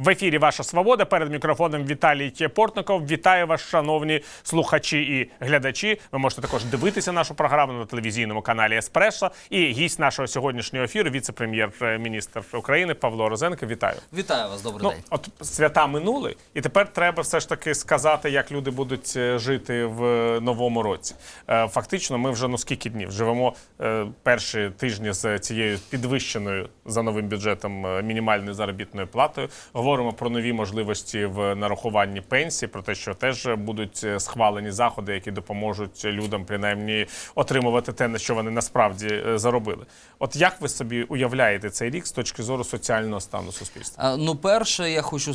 В ефірі Ваша Свобода. Перед мікрофоном Віталій Портников. Вітаю вас, шановні слухачі і глядачі. Ви можете також дивитися нашу програму на телевізійному каналі Еспресо. І гість нашого сьогоднішнього ефіру, віце-прем'єр-міністр України Павло Розенко. Вітаю. Вітаю вас, добрий Ну, день. от свята минули, і тепер треба все ж таки сказати, як люди будуть е, жити в е, новому році. Е, Фактично, ми вже ну скільки днів живемо перші тижні з цією підвищеною за новим бюджетом мінімальною заробітною платою. Говоримо про нові можливості в нарахуванні пенсії, про те, що теж будуть е, схвалені заходи, які допоможуть людям принаймні отримувати те, на що вони насправді е, заробили. От як ви собі уявляєте цей рік з точки зору соціального стану суспільства? Ну, перше, я хочу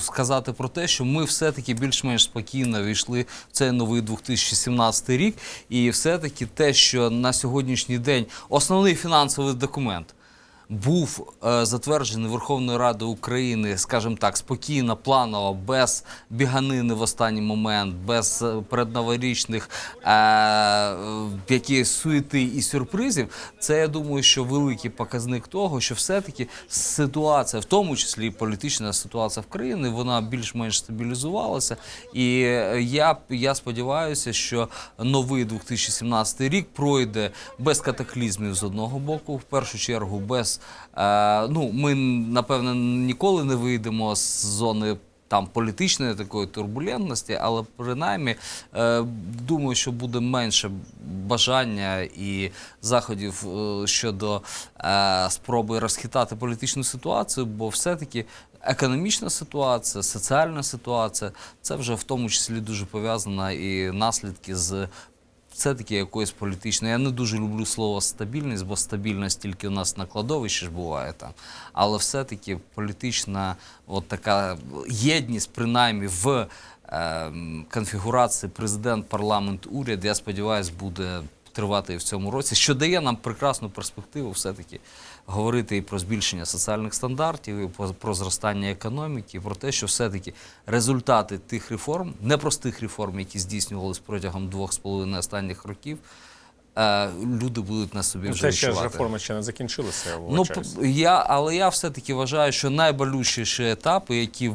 сказати про те, що ми все-таки більш-менш спокійно війшли в цей новий 2017 рік. І все-таки те, що на сьогоднішній день основний фінансовий документ. Був е, затверджений Верховною Радою України, скажімо так, спокійно, планово, без біганини в останній момент, без е, передноворічних е, якихось суєти і сюрпризів. Це я думаю, що великий показник того, що все-таки ситуація, в тому числі політична ситуація в країні, вона більш-менш стабілізувалася. І я, я сподіваюся, що новий 2017 рік пройде без катаклізмів з одного боку, в першу чергу, без е, ну ми напевне ніколи не вийдемо з зони. Там політичної такої турбулентності, але принаймні е, думаю, що буде менше бажання і заходів е, щодо е, спроби розхитати політичну ситуацію, бо все-таки економічна ситуація, соціальна ситуація це вже в тому числі дуже пов'язана і наслідки з все-таки якоїсь політичної. Я не дуже люблю слово стабільність, бо стабільність тільки у нас на кладовищі ж буває там. Але все-таки політична от така єдність, принаймні в е, конфігурації президент, парламент, уряд, я сподіваюся, буде тривати і в цьому році, що дає нам прекрасну перспективу все-таки говорити і про збільшення соціальних стандартів, і про, зростання економіки, про те, що все-таки результати тих реформ, непростих реформ, які здійснювалися протягом двох з половиною останніх років, люди будуть на собі Ну, вже Це ще ж реформи ще не закінчилися. Я Ну, я, але я все-таки вважаю, що найболючіші етапи, які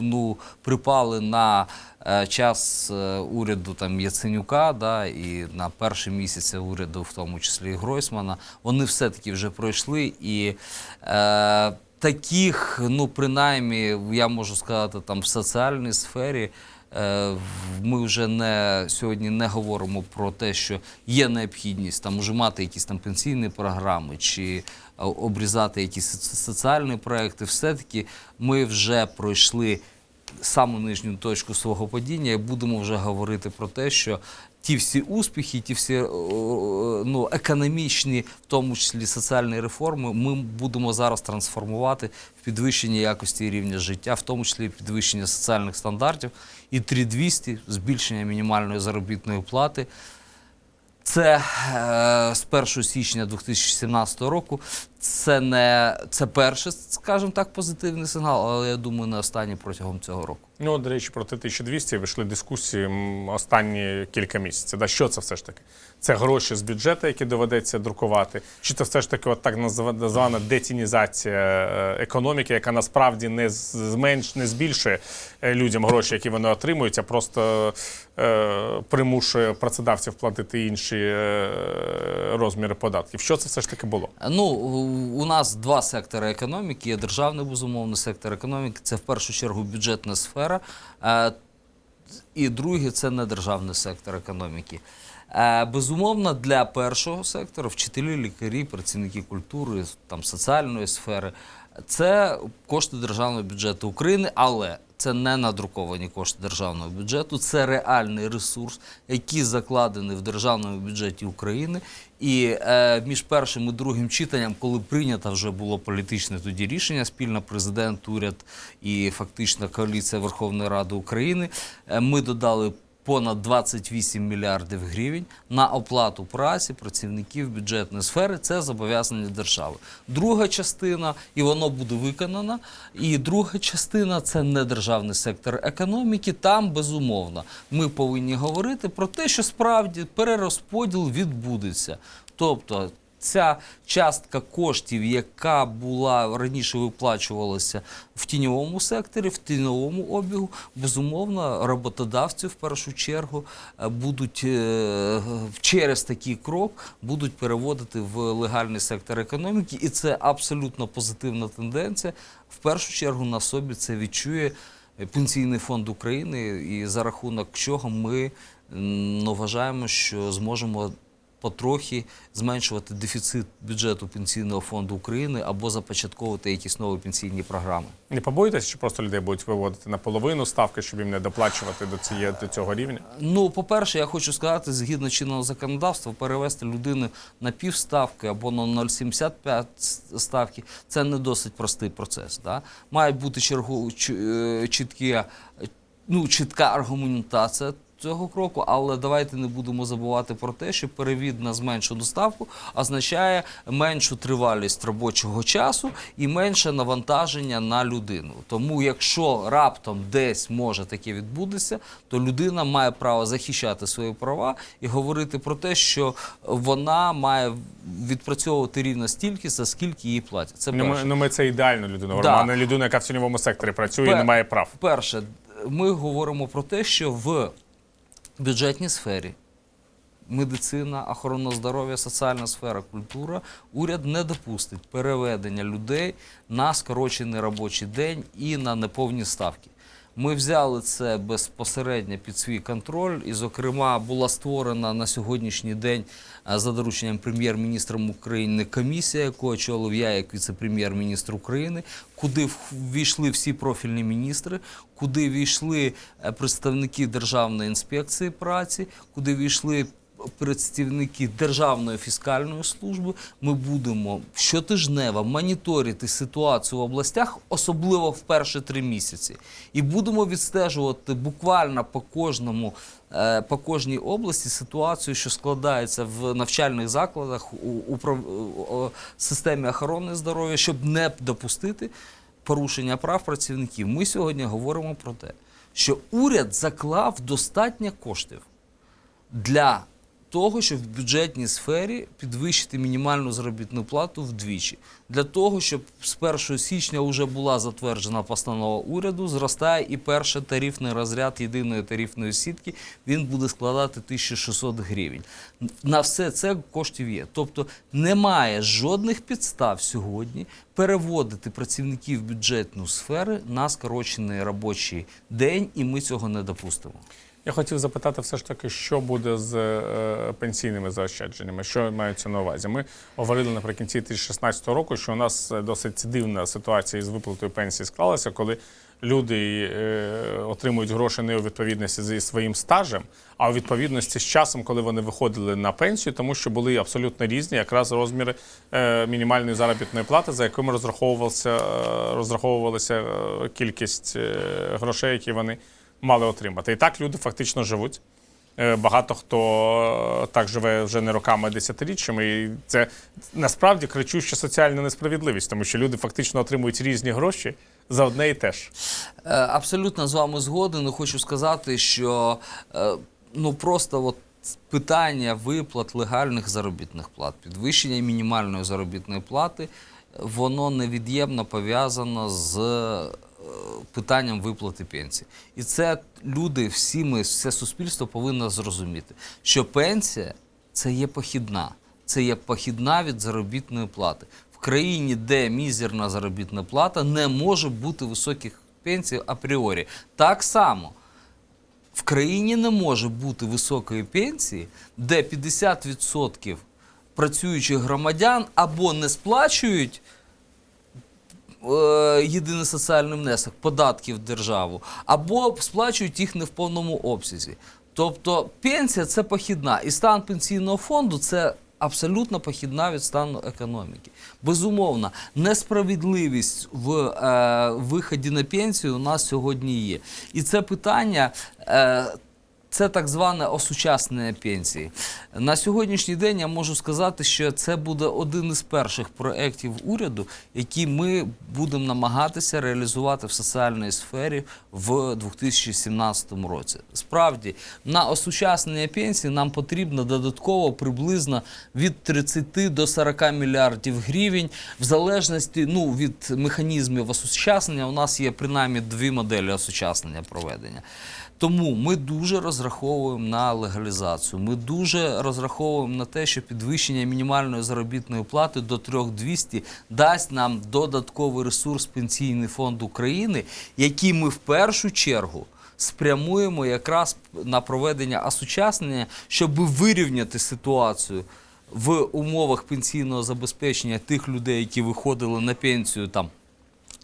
ну, припали на е, час е, уряду там, Яценюка да, і на перші місяці уряду, в тому числі і Гройсмана, вони все-таки вже пройшли. І е, таких, ну, принаймні, я можу сказати, там, в соціальній сфері. Е, Ми вже не сьогодні не говоримо про те, що є необхідність там уже мати якісь там пенсійні програми чи е, обрізати якісь соціальні проекти. Все-таки ми вже пройшли саму нижню точку свого падіння і будемо вже говорити про те, що ті всі успіхи, ті всі е, ну, економічні, в тому числі соціальні реформи, ми будемо зараз трансформувати в підвищення якості і рівня життя, в тому числі підвищення соціальних стандартів і 3200 збільшення мінімальної заробітної плати. Це е, з 1 січня 2017 року. Це не це перший, скажімо так, позитивний сигнал, але я думаю, не останній протягом цього року. Ну, до речі, про Т-1200 вийшли дискусії останні кілька місяців. Да, що це все ж таки? Це гроші з бюджету, які доведеться друкувати, чи це все ж таки от так назва- звана детінізація е, економіки, яка насправді не зменш, не збільшує е, людям гроші, які вони отримують, а просто е, примушує працедавців платити інші е, розміри податків. Що це все ж таки було? Ну, у нас два сектори економіки. Є державний, безумовно, сектор економіки. Це в першу чергу бюджетна сфера. Е, І другий це недержавний сектор економіки. Е, Безумовно, для першого сектору вчителі, лікарі, працівники культури, там соціальної сфери. Це кошти державного бюджету України, але це не надруковані кошти державного бюджету, це реальний ресурс, який закладений в державному бюджеті України. І е, між першим і другим читанням, коли прийнято вже було політичне тоді рішення, спільно президент, уряд і фактично коаліція Верховної Ради України, е, ми додали понад 28 мільярдів гривень на оплату праці працівників бюджетної сфери. Це зобов'язання держави. Друга частина, і воно буде виконано. І друга частина це недержавний сектор економіки. Там безумовно ми повинні говорити про те, що справді перерозподіл відбудеться. Тобто ця частка коштів, яка була раніше виплачувалася в тіньовому секторі, в тіньовому обігу, безумовно, роботодавці в першу чергу е, будуть е, через такий крок будуть переводити в легальний сектор економіки, і це абсолютно позитивна тенденція. В першу чергу на собі це відчує Пенсійний фонд України, і за рахунок чого ми ну, вважаємо, що зможемо потрохи зменшувати дефіцит бюджету Пенсійного фонду України або започатковувати якісь нові пенсійні програми. Не побоїтеся, що просто людей будуть виводити на половину ставки, щоб їм не доплачувати до цієї до цього рівня? Ну, по-перше, я хочу сказати, згідно чинного законодавства, перевести людину на півставки або на 0,75 ставки це не досить простий процес. Да? Має бути чергу, е, чіткі, ну, чітка аргументація. Цього кроку, але давайте не будемо забувати про те, що перевід на зменшену ставку означає меншу тривалість робочого часу і менше навантаження на людину. Тому, якщо раптом десь може таке відбутися, то людина має право захищати свої права і говорити про те, що вона має відпрацьовувати рівно стільки, за скільки їй платять. Це Ну ми, ну, ми це ідеальну людину говоримо, Да. а не людину, яка в тіньовому секторі працює і не має прав. Перше, ми говоримо про те, що в бюджетній сфері медицина, охорона здоров'я, соціальна сфера, культура уряд не допустить переведення людей на скорочений робочий день і на неповні ставки. Ми взяли це безпосередньо під свій контроль, і, зокрема, була створена на сьогоднішній день е, за дорученням прем'єр-міністром України комісія, яку очолив я як віце-прем'єр-міністр України, куди ввійшли всі профільні міністри, куди війшли е, представники Державної інспекції праці, куди війшли представники Державної фіскальної служби. Ми будемо щотижнево моніторити ситуацію в областях, особливо в перші три місяці, і будемо відстежувати буквально по кожному. е, По кожній області ситуацію, що складається в навчальних закладах у, у, у системі охорони здоров'я, щоб не допустити порушення прав працівників. Ми сьогодні говоримо про те, що уряд заклав достатньо коштів для того, щоб в бюджетній сфері підвищити мінімальну заробітну плату вдвічі. Для того, щоб з 1 січня вже була затверджена постанова уряду, зростає і перший тарифний розряд єдиної тарифної сітки, він буде складати 1600 гривень. На все це коштів є. Тобто немає жодних підстав сьогодні переводити працівників бюджетну сферу на скорочений робочий день, і ми цього не допустимо. Я хотів запитати все ж таки, що буде з е, пенсійними заощадженнями, що маються на увазі. Ми говорили наприкінці 2016 року, що у нас е, досить дивна ситуація із виплатою пенсії склалася, коли люди е, отримують гроші не у відповідності зі своїм стажем, а у відповідності з часом, коли вони виходили на пенсію, тому що були абсолютно різні якраз розміри е, мінімальної заробітної плати, за якими розраховувалася, е, розраховувалася е, кількість е, грошей, які вони мали отримати. І так люди фактично живуть. Е, Багато хто е, так живе вже не роками, а десятиріччями. І це насправді кричуща соціальна несправедливість, тому що люди фактично отримують різні гроші за одне і те ж. Е, Абсолютно з вами згоден. Хочу сказати, що ну просто от питання виплат легальних заробітних плат, підвищення мінімальної заробітної плати, воно невід'ємно пов'язано з питанням виплати пенсії. І це люди, всі ми, все суспільство повинно зрозуміти, що пенсія це є похідна. Це є похідна від заробітної плати. В країні, де мізерна заробітна плата, не може бути високих пенсій апріорі. Так само в країні не може бути високої пенсії, де 50% працюючих громадян або не сплачують єдиний соціальний внесок, податків в державу, або сплачують їх не в повному обсязі. Тобто пенсія це похідна, і стан пенсійного фонду це абсолютно похідна від стану економіки. Безумовно, несправедливість в е, виході на пенсію у нас сьогодні є. І це питання. Е, Це так зване осучаснення пенсії. На сьогоднішній день я можу сказати, що це буде один із перших проєктів уряду, які ми будемо намагатися реалізувати в соціальній сфері в 2017 році. Справді, на осучаснення пенсії нам потрібно додатково приблизно від 30 до 40 мільярдів гривень, в залежності ну, від механізмів осучаснення. У нас є принаймні дві моделі осучаснення проведення. Тому ми дуже розраховуємо на легалізацію. Ми дуже розраховуємо на те, що підвищення мінімальної заробітної плати до 3200 дасть нам додатковий ресурс Пенсійний фонд України, який ми в першу чергу спрямуємо якраз на проведення осучаснення, щоб вирівняти ситуацію в умовах пенсійного забезпечення тих людей, які виходили на пенсію там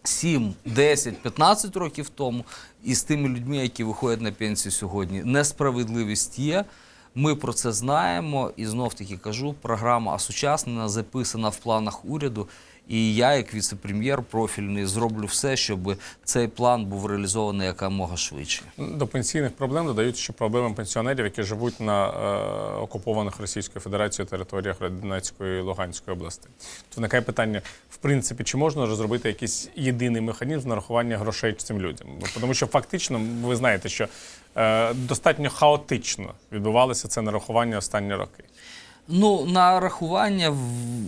7, 10, 15 років тому, і з тими людьми, які виходять на пенсію сьогодні. Несправедливість є. Ми про це знаємо, і знов таки кажу, програма осучаснена, записана в планах уряду. І я, як віце-прем'єр профільний, зроблю все, щоб цей план був реалізований якомога швидше. До пенсійних проблем додають ще проблеми пенсіонерів, які живуть на е, окупованих Російською Федерацією територіях Донецької і Луганської областей. Тут виникає питання: в принципі, чи можна розробити якийсь єдиний механізм нарахування грошей цим людям? Тому що фактично ви знаєте, що е, достатньо хаотично відбувалося це нарахування останні роки. Ну, нарахування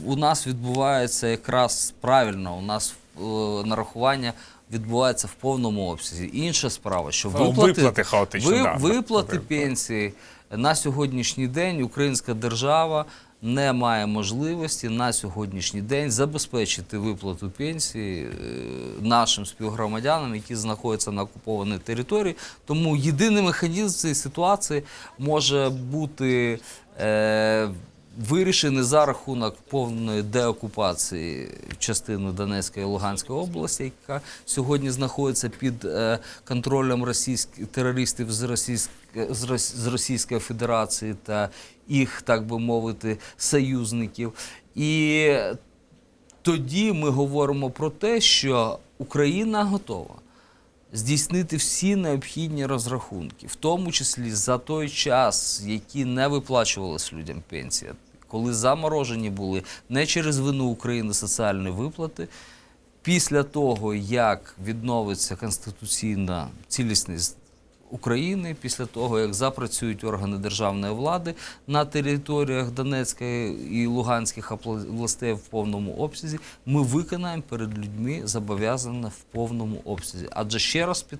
у нас відбувається якраз правильно. У нас е, нарахування відбувається в повному обсязі. Інша справа, що виплати, виплати хаотично, ви- да, виплати пенсії на сьогоднішній день українська держава не має можливості на сьогоднішній день забезпечити виплату пенсії е, нашим співгромадянам, які знаходяться на окупованій території. Тому єдиний механізм цієї ситуації може бути. Е, Вирішений за рахунок повної деокупації частини Донецької і Луганської області, яка сьогодні знаходиться під е, контролем російських терористів з, Російськ, з, Рос- з Російської Федерації та їх, так би мовити, союзників. І тоді ми говоримо про те, що Україна готова здійснити всі необхідні розрахунки, в тому числі за той час, який не виплачувалась людям пенсія, коли заморожені були не через вину України соціальні виплати. Після того, як відновиться конституційна цілісність України, після того, як запрацюють органи державної влади на територіях Донецької і Луганських обла- областей в повному обсязі, ми виконаємо перед людьми зобов'язане в повному обсязі. Адже ще раз під,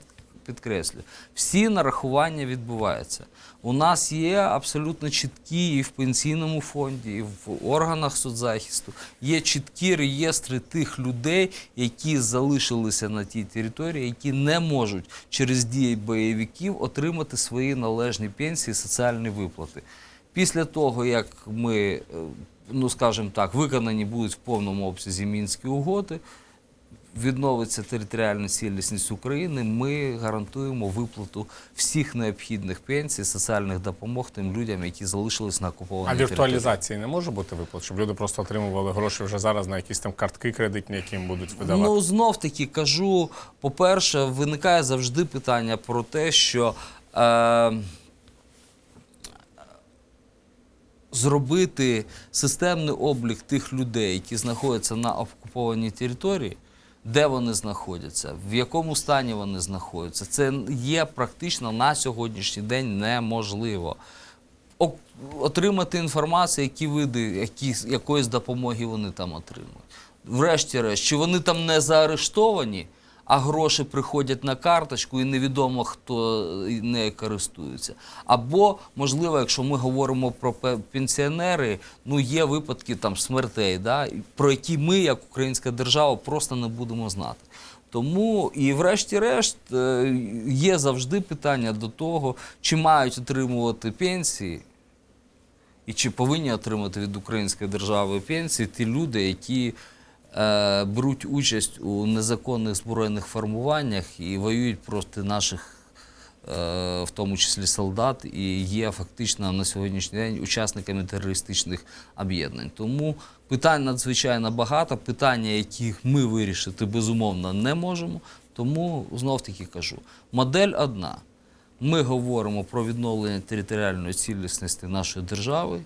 підкреслю, всі нарахування відбуваються. У нас є абсолютно чіткі і в пенсійному фонді, і в органах соцзахисту є чіткі реєстри тих людей, які залишилися на тій території, які не можуть через дії бойовиків отримати свої належні пенсії, соціальні виплати. Після того, як ми, е, ну скажімо так, виконані будуть в повному обсязі мінські угоди, відновиться територіальна цілісність України, ми гарантуємо виплату всіх необхідних пенсій, соціальних допомог тим людям, які залишились на окупованій території. віртуалізації не може бути виплат, щоб люди просто отримували гроші вже зараз на якісь там картки кредитні, які їм будуть видавати. Ну знов таки кажу: по-перше, виникає завжди питання про те, що е, зробити системний облік тих людей, які знаходяться на окупованій території. Де вони знаходяться, в якому стані вони знаходяться, це є практично на сьогоднішній день неможливо. Отримати інформацію, які види, які, якоїсь допомоги вони там отримують. Врешті-решт, чи вони там не заарештовані, а гроші приходять на карточку і невідомо хто нею користується. Або, можливо, якщо ми говоримо про пенсіонери, ну є випадки там смертей, да, про які ми, як українська держава, просто не будемо знати. Тому і врешті-решт е, є завжди питання до того, чи мають отримувати пенсії, і чи повинні отримати від української держави пенсії ті люди, які е, беруть участь у незаконних збройних формуваннях і воюють проти наших, е, в тому числі солдат, і є фактично на сьогоднішній день учасниками терористичних об'єднань. Тому питань надзвичайно багато, питання, які ми вирішити безумовно не можемо. Тому знов таки кажу: модель одна. Ми говоримо про відновлення територіальної цілісності нашої держави.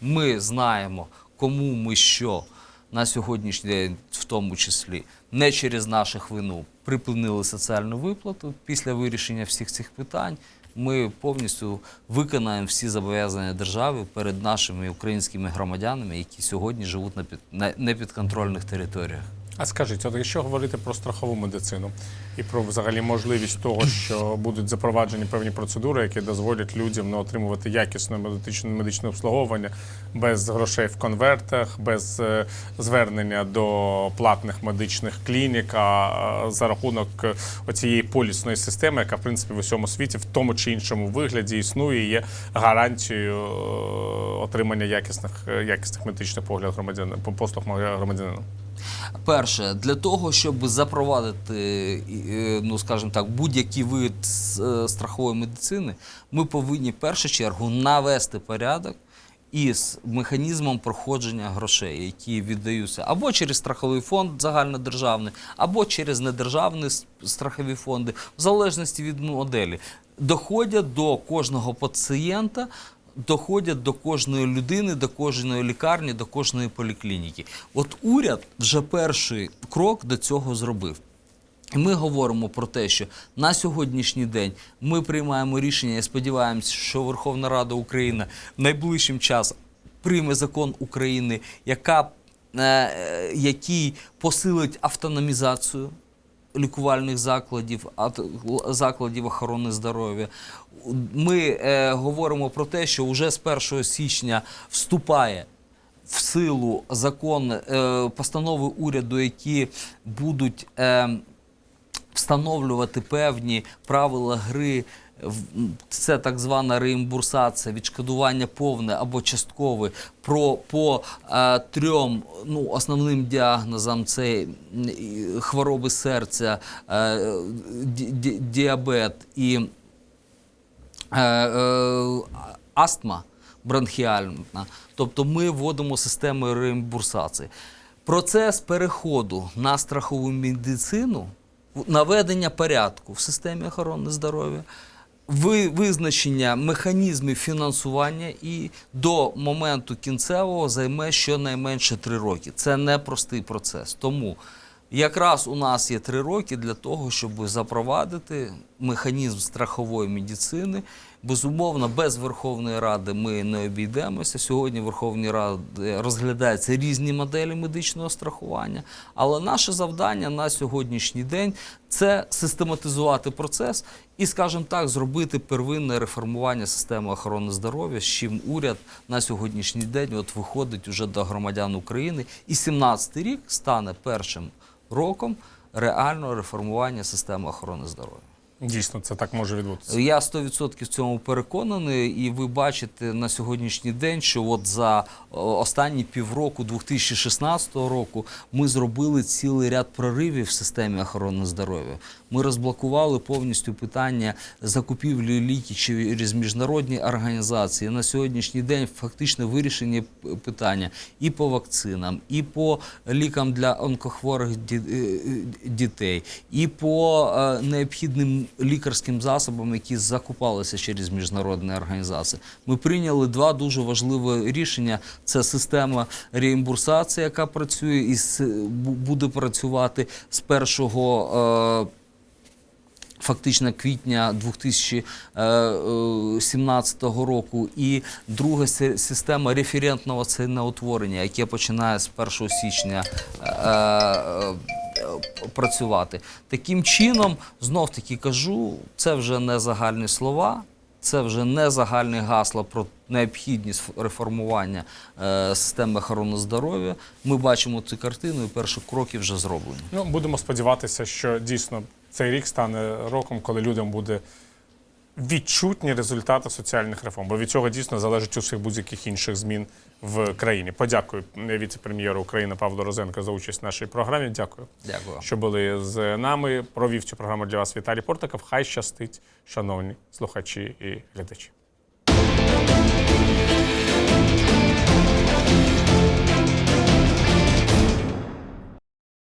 Ми знаємо, кому ми що на сьогоднішній день, в тому числі, не через наших вину припинили соціальну виплату. Після вирішення всіх цих питань ми повністю виконаємо всі зобов'язання держави перед нашими українськими громадянами, які сьогодні живуть на підконтрольних територіях. А скажіть, от якщо говорити про страхову медицину і про взагалі можливість того, що будуть запроваджені певні процедури, які дозволять людям ну, отримувати якісне медичне медичне обслуговування без грошей в конвертах, без е, звернення до платних медичних клінік, а е, за рахунок е, оцієї полісної системи, яка в принципі в усьому світі в тому чи іншому вигляді існує, і є гарантією отримання якісних якісних медичних поглядів громадян послуг громадянина. Перше, для того, щоб запровадити, е, ну скажімо так, будь-який вид е, страхової медицини, ми повинні в першу чергу навести порядок із механізмом проходження грошей, які віддаються або через страховий фонд загальнодержавний, або через недержавні страхові фонди, в залежності від моделі, доходять до кожного пацієнта доходять до кожної людини, до кожної лікарні, до кожної поліклініки. От уряд вже перший крок до цього зробив. Ми говоримо про те, що на сьогоднішній день ми приймаємо рішення і сподіваємося, що Верховна Рада України найближчим часом прийме закон України, яка, е, е, який посилить автономізацію лікувальних закладів, закладів охорони здоров'я. Ми е, говоримо про те, що вже з 1 січня вступає в силу закон е, постанови уряду, які будуть е, встановлювати певні правила гри. Це так звана реімбурсація, відшкодування повне або часткове про по е, трьом ну, основним діагнозам: це хвороби серця, е, ді- ді- діабет і астма бронхіальна. Тобто ми вводимо систему реімбурсації. Процес переходу на страхову медицину, наведення порядку в системі охорони здоров'я, визначення механізмів фінансування і до моменту кінцевого займе щонайменше три роки. Це непростий процес. Тому Якраз у нас є три роки для того, щоб запровадити механізм страхової медицини. Безумовно, без Верховної Ради ми не обійдемося. Сьогодні в Верховній Раді розглядаються різні моделі медичного страхування. Але наше завдання на сьогоднішній день це систематизувати процес і, скажімо так, зробити первинне реформування системи охорони здоров'я, з чим уряд на сьогоднішній день от виходить уже до громадян України. І 17-й рік стане першим роком реального реформування системи охорони здоров'я. Дійсно, це так може відбутися. Я 100% в цьому переконаний, і ви бачите на сьогоднішній день, що от за останні півроку 2016 року ми зробили цілий ряд проривів в системі охорони здоров'я. Ми розблокували повністю питання закупівлі ліків через міжнародні організації. На сьогоднішній день фактично вирішені питання і по вакцинам, і по лікам для онкохворих е, е, дітей, і по е, необхідним лікарським засобам, які закупалися через міжнародні організації. Ми прийняли два дуже важливі рішення: це система реімбурсації, яка працює і буде працювати з першого. Е, Фактично квітня 2017 року, і друга система референтного ціноутворення, яке починає з 1 січня е, е, е, працювати. Таким чином, знов таки кажу, це вже не загальні слова. Це вже не загальне гасло про необхідність реформування е, системи охорони здоров'я. Ми бачимо цю картину, і перші кроки вже зроблені. Ну, будемо сподіватися, що дійсно цей рік стане роком, коли людям буде відчутні результати соціальних реформ. Бо від цього дійсно залежить усіх будь-яких інших змін в країні. Подякую віце-прем'єру України Павлу Розенко за участь в нашій програмі. Дякую, Дякую. що були з нами. Провів цю програму для вас Віталій Портаков. Хай щастить, шановні слухачі і глядачі.